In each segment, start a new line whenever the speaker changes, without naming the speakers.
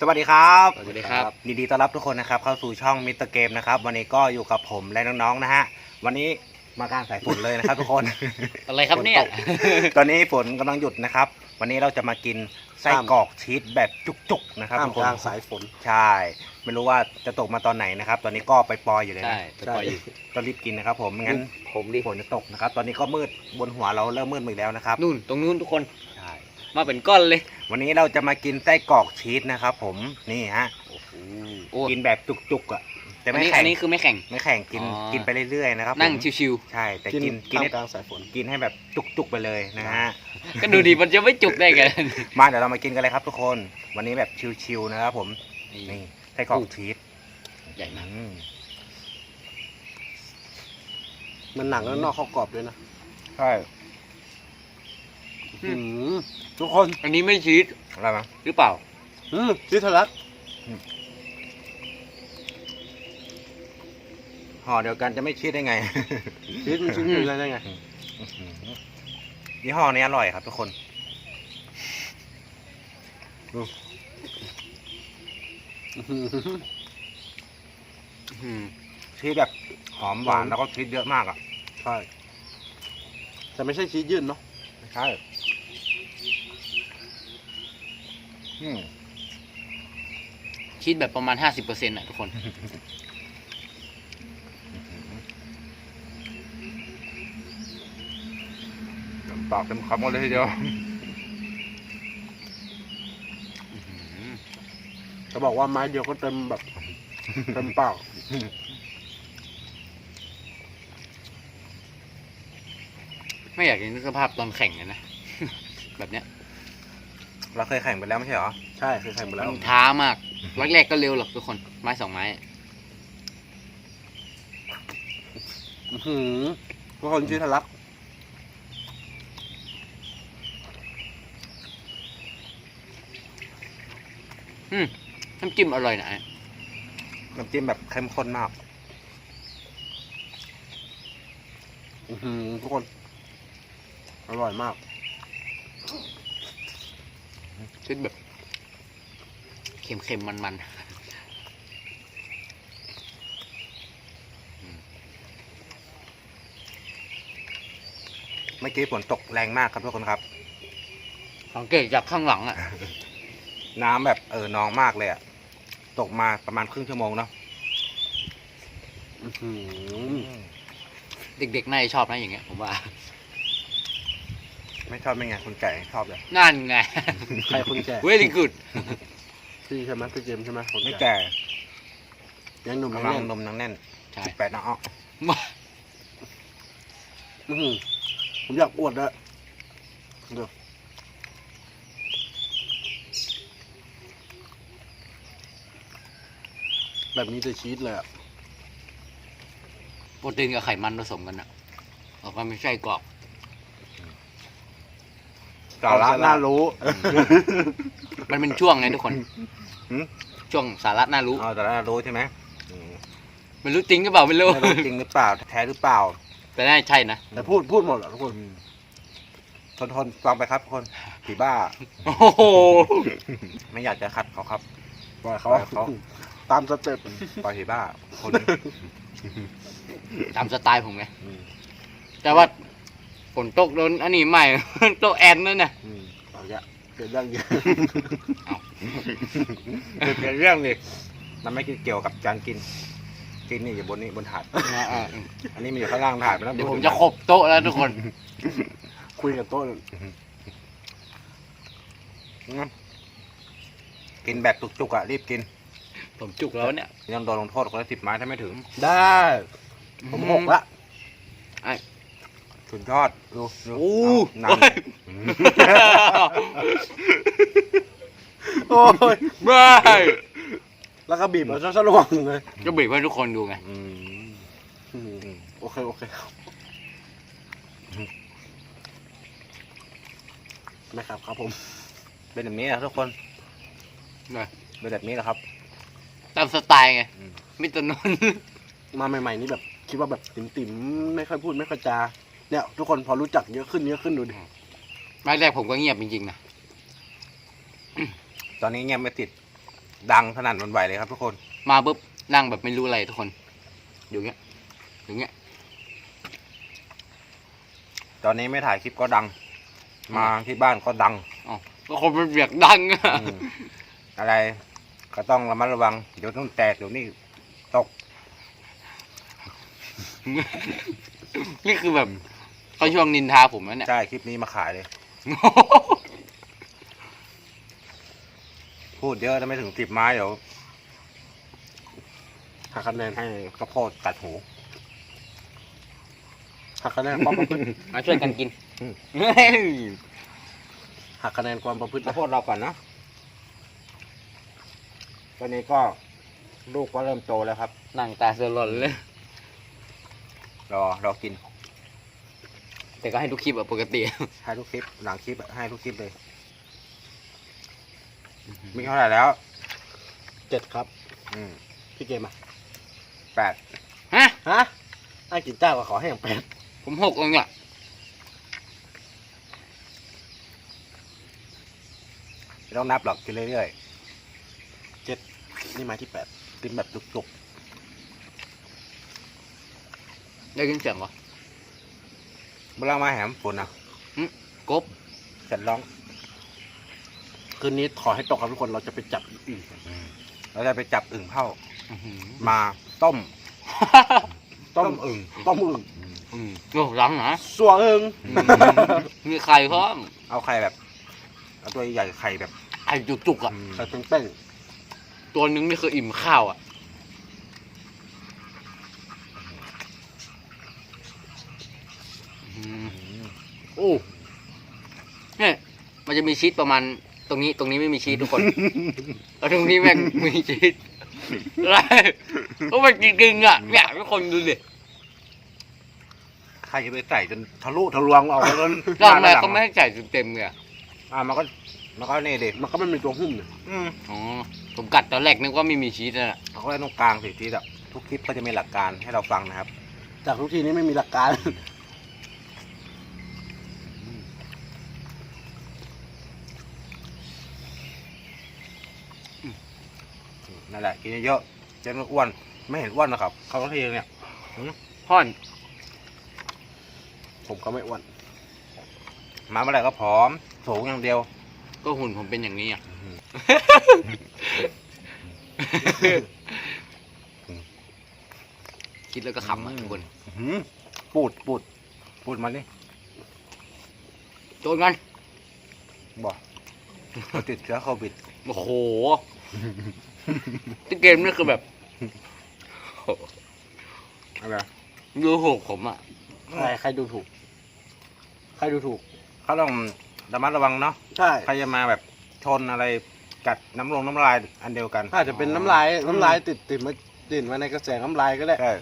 สวัสดีครับ
สวัสดีครับ
ยินดีต้อนรับทุกคนนะครับ เข้าสู่ช่องมิสเตอร์เกมนะครับ วันนี้ก็อยู่กับผมและน้องๆนะฮะ วันนี้มากลางสายฝนเลยนะครับ ทุกคน
อะไรครับเนี่ย
ฝตกตอนนี้ฝนกำลังหยุดนะครับ วันนี้เราจะมากินไส้กรอกชีสแบบจุกๆนะครับ
ท่าม
ทุกคน
กลางสายฝน
ใช่ ไม่รู้ว่าจะตกมาตอนไหนนะครับ ตอนนี้ก็ไปปลอยอยู่เลย
ใช่
นะ
ไปปล่อยอยู่
ต้องรีบกินนะครับ ผมไม่งั้น
ผมดิ
ฝนจะตกนะครับ ตอนนี้ก็มืดบนหัวเราเริ่มมืดอีกแล้วนะครับ
นู่นตรงนู้นทุกคน
ใช่
มาเป็นก้อนเลย
วันนี้เราจะมากินไส้กรอกชีสนะครับผมนี่ฮะ
โอ้
กินแบบจุกๆอะแต่
อัน
ไม่
นี้
แข็
อั
ง
นนี้คือไม่แข่ง
ไม่แข่งกิน
อ๋อ
กินไปเรื่อยๆนะครับ
นั่ง
ผม
ชิว
ใช่ แต่
กิน
กินกิน
ท่าม
ให้
กลางสายฝน
กินให้แบบจุกๆไปเลยนะฮะ
ๆ ก็ดูดีมันจะไม่จุกได้ไง
มาเดี๋ยวเรามากินกันเลยครับทุกคน วันนี้แบบชิวๆนะครับผม
นี่
นี่ไส้กรอกชีส
ใหญ่มาก
อืม
มันหนังแล้วนอกเข้ากรอบด้วยนะ
ใช่
อืมทุกคน
อันนี้ไม่ชีส
อะไรมั้ง
หรือเปล่า
อืมชิทะลัก
ห่อเดียวกันจะไม่ชีสได้ไง
ชีสมันชิ้นเป็นอะไรได้ไง
อื้อหือยี่ห้อนี้อร่อยครับทุกคน
อื้อหือ
อืม
ชีสแบบหอมหวานแล้วก็ชีสเยอะมากอะ
ใช่ แต่ไม่ใช่ชีสยืดเนาะ
ใช่ อืม
ชีสแบบประมาณ50%อะทุกคน
ปากเต็มคำกันเลยทีเดียว
จะบอกว่าไม้เดียวก็เต็มแบบ เต็มปาก
ไม่อยากจะนึกสภาพตอนแข่งเลยนะ แบบเนี้ย
เราเคยแข่งไปแล้วไม่ใช่เหรอ
ใช่เคยแข่งไป
มั
แล้ว
นท้ามากแรกๆก็เร็วหรอกทุกคน ไม้สองไม้
อื้อหือทุกคนชีทะลัก
อืมน้ำจิ้มอร่อยนะ
น้ำจิ้มแบบเข้มข้นมาก
อื้อหือทุกคน อร่อยมาก
ชีสแบบเค็มๆมัน
เมื่อกี้ฝนตกแรงมากครับทุกคนครับ
ๆสังเกตจากข้างหลังอะ
น้ำแบบเออนองมากเลยอะตกมาประมาณครึ่งชั่วโมงเนาะ
อื้อหือ
เด็กๆน่าจะชอบนะอย่างเงี้ยผมว่า
ไม่ชอบไม่ไงคนแก่ชอบเลย
นั่นไง
ใครคนแก่
very good
พี่ใช่ไหมพี่เจมส์ใช่ไหมคน
ไม่
แก่
แก่
ยังหนุ่ม
กำ
ยัง
ลัง
แน่น
นมนังแน่น
ใช่
สิบแปดนะอ้อ
อื้อหือผมอยากอวดอะเดี๋ยวแบบนี้จะชีสเลยอะ
โปรตีนกับไขมันผสมกันอะออกมาไม่ใช่กรอบ
สาระน่ารู้
มันเป็นช่วงไงทุกคน
หืม
ช่วงสาระน่ารู้
เอาสาระน่ารู้ใช่ไหมอืม
ไม่รู้จริงหรือเปล่าไม่รู้
ไม่รู้จริงหรือเปล่า แท้หรือเปล่า
แต่น่าจะใช่นะ
แต่พูดพูดหมดอะทุกคน
ทนทนฟังไปครับทุกคนผีบ้า
โอ้โห
ไม่อยากจะขัดเขาครับ
ปล่อยเขา
ปล่อยเขา
ตามสเต็ป
ปล่อยผีบ้า คน
ตามสไตล์ผมไง
อืม
แต่ว่า ฝนตกโดนอันนี้ใหม่ โตะแอนนั่นน่ะ
อืม
เอาละเกิดเรื่องเยอะ
เป็นเรื่องเลยมันไม่เกี่ยวกับการกิน กินนี่อยู่บนนี้บนถาด
อ่า
อันนี้มันอยู่ข้างล่างถาดไปแล้ว
ๆเดี๋ยวผมจะขบโต๊ะแล้วทุกคน
คุยกับโต้น
กินแบบจุกๆอะรีบกิน
ผมจุกแล้วเนี่ย
ยังโดนลงโทษคนละสิบไม้ถ้าไม่ถึง
ได้ ผมหกละ
สุดยอดดูดู
โอ้
เอาน้ำอืม
โอ้ย
ไม่
แล้วก็บีบมาซะระวังเลย
ก็บีบให้ทุกคนดูไง
อืม
อืมโอเคโอเคนะครับครับผม
เป็นแบบนี้แหละทุกคน
นะ
เป็นแบบนี้แหละครับ
ตามสไตล์ไง
อืม
มิตรนนท์
มาใหม่ๆนี่แบบ คิดว่าแบบติ๋มๆไม่ค่อยพูดไม่ค่อยจา เนี่ย ทุกคนพอรู้จักเยอะขึ้นเยอะขึ้นดูดิ
แรกๆผมก็เงียบจริงๆนะ
ตอนนี้เงียบไม่ติด ดังสนั่นหวันไหวเลยครับทุกคน
มาปุ๊บนั่งแบบไม่รู้อะไรทุกคนอยู่เงี้ยอยู่เงี้ย
ตอนนี้ไม่ถ่ายคลิปก็ดัง มาที่บ้านก็ดัง
อ๋อก็คนมันเบียกดังอะ
อืมอะไรก็ต้องระมัดระวัง เดี๋ยวต้องแตกเดี๋ยวนี้ตก
นี่คือแบบ เขาช่วงนินทาผมแล้วเนี่ย
ใช่คลิปนี้มาขายเลย พูดเยอะแล้วไม่ถึงสิบไม้เดี๋ยว
หักคะแนน
ให้กระโพดกัดหู
หักคะแนนความประพฤติ
มาช่วยกันกิน
อืม
เฮ้ย
หักคะแนนความประพฤติ
กระ
นะ
โพดเราก่อนนะตอนนี้ก็ลูกก็เริ่มโตแล้วครับ
นั่งตาสลอนเลย
รอรอกิน
แต่ก็ให้ทุกคลิปอะปกติ
ให้ทุกคลิปหลังคลิปอะให้ทุกคลิปเลยมีเท่าไหร่แล้ว
เจ็ดครับ
อืม
พี่เกมอะ
แปด
ฮะ
ฮะไอ้กินเจ้าก็ขอให้อย่างแปด
ผมหกเองเนี่ย
ไม่ต้องนับหรอกกินเรื่อย
นี่ไม้ที่แปด
ๆกินแบบจุก
ได้ยินเสียงเหรอ
ๆ เวลามาแหมฝนนะ
กบ
เสร็จร้อง
คืนนี้ขอให้ตกครับทุกคนเราจะไปจับอึ่งกัน
เราจะไปจับอึ่งเผา
อื้อหือ
มาต้ม
ต้ม
อึ่ง
ต้มอึ่ง
อืมโอ้รังนะ
สัวอึ่ง
มีไข่พร้อม
เอาไข่แบบเอาตัวใหญ่ไข่แบบ
ไข่จุกๆอะ
อืม
ใส่เป้ง
ตัวนึงนี่คืออิ่มข้าวอะ โอ้เนี่ยมันจะมีชีสประมาณ ตรงนี้ ตรงนี้ไม่มีชีสทุกคนแล้วตรงนี้แม่งมีชีสอะไรก็มันจริงๆอะเนี่ยทุกคนดูดิ
ไข่จะไปใส่จนทะลุทะลวงออกแล้ว
แล้วทำไมเขาไม่ให้ใส่เต็มๆเลยอะ
อ่ามันก็มันก็นี่ดิ
มันก็ไม่มีตัวหุ้มเนี่ย
อืม
อ๋อผมกัดตอนแรกนึกว่าไม่มีชีสนะ
เขาก็ได้ตรงกลางสิที่แบบทุกคลิปก็จะมีหลักการให้เราฟังนะครับ
จากทุกทีนี้ไม่มีหลักการ
นั่นแหละกินเยอะๆจะไม่อ้วนไม่เห็นอ้วนนะครับเขาก็ทีเนี่ย
พ่อน
ผมก็ไม่อ้วน
มาเมื่อไหร่ก็ผอมสูงอย่างเดียว
ก็หุ่นผมเป็นอย่างนี้อะ คิดแล้วก็ขำอะทุกคน
อื้อหือปูดปูดปูดมาดิ
โจนกัน
บอกเขาติดเชื้อโควิด
โอ้โห ที่เกมนี่คือแบบ
อะไร
ดูหกผมอะ
ใครใครดูถูก ใครดูถูก
เขาต้องระมัดระวังเนาะ
ใช่
ใครจะมาแบบชนอะไรกัดน้ำลงน้ำลายอันเดียวกัน
อาจจะเป็นน้ำลายน้ำลายติดติดมาติดมาในกระแสน้ำลายก็ได้
ใช่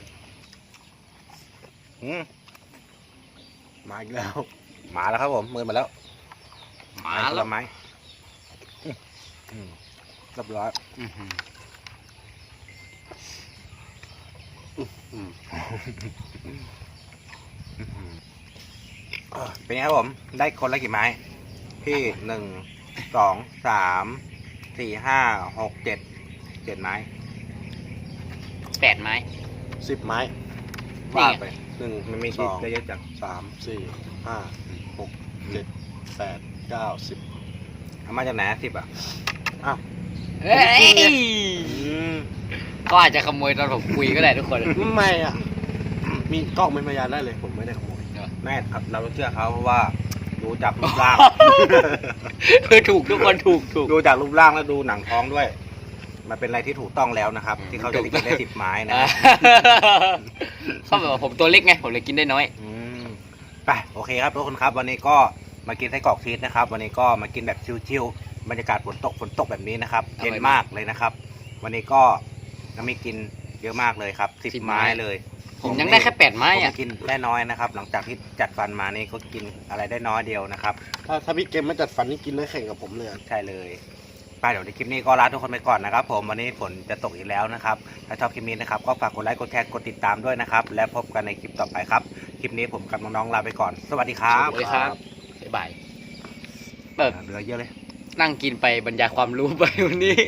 อืม
มาอีกแล้ว
หมาแล้วครับผมมือมาแล้ว
หมา
ไม้ผ
แล้
ล
ว
ไม้อืมอืม เรียบร้อย
อื้อหือ
อืม
เป็นไงครับผม ได้คนละกี่ไม้ พี่หนึ่งสองสามสี่ห้าหกเจ็ดเจ็ดไม้
แปดไม้
สิบไม้
นี่
ว่า
ไง
ไป
หนึ่ง
มันมี
ส
ที่
อง
ได้เยอะจัง
สามสี่ห้าหกเจ็ดแปดเก้าสิบ
เอามาจากไหนสิบอะ
อ้าว
เฮ้ย
อืม
ก็อาจจะขโมยตอนผมคุยก็ได้ทุกคน
ไม่อะ มีกล้องเป็นพยานได้เลย ผมไม่ได้ขโมย
แม่ครับเราต้องเชื่อเขาเพราะว่า ดูจากรูปร่าง
คือถูกทุกคนถูกถูก
ดูจากรูปร่างแล้วดูหนังท้องด้วย มันเป็นอะไรที่ถูกต้องแล้วนะครับ ที่เขาจะได้กินได้สิบไม้นะ
อ่าเขาแบบว่าผมตัวเล็กไงผมเลยกินได้น้อย
อืมไปโอเคครับทุกคนครับ วันนี้ก็มากินไส้กรอกชีสนะครับ วันนี้ก็มากินแบบชิวๆ บรรยากาศฝนตกฝนตกแบบนี้นะครับ
อร่อย
เย็นมากเลยนะครับ วันนี้ก็น้ำมีกินเยอะมากเลยครับสิบ
สิบไม้
ไม้ เลย
ผมยังได้แค่แปดไม้
ผม
อะ
กินได้น้อยนะครับ หลังจากที่จัดฟันมานี่ก็กินอะไรได้น้อยเดียวนะครับ
ถ้าถ้าพี่เกมไม่จัดฟันนี่กินได้แข่งกับผมเลยอะ
ใช่เลยไปเดี๋ยวในคลิปนี้ก็ลาทุกคนไปก่อนนะครับ ผมวันนี้ฝนจะตกอีกแล้วนะครับ ถ้าชอบคลิปนี้นะครับ ก็ฝากกดไลค์กดแชร์กดติดตามด้วยนะครับ และพบกันในคลิปต่อไปครับ คลิปนี้ผมกับน้องๆลาไปก่อน สวัสดีครับ
สวัสดีครับ บ๊ายบายแบบ
เหลือเยอะเลย
นั่งกินไปบรรยายความรู้ไปวันนี้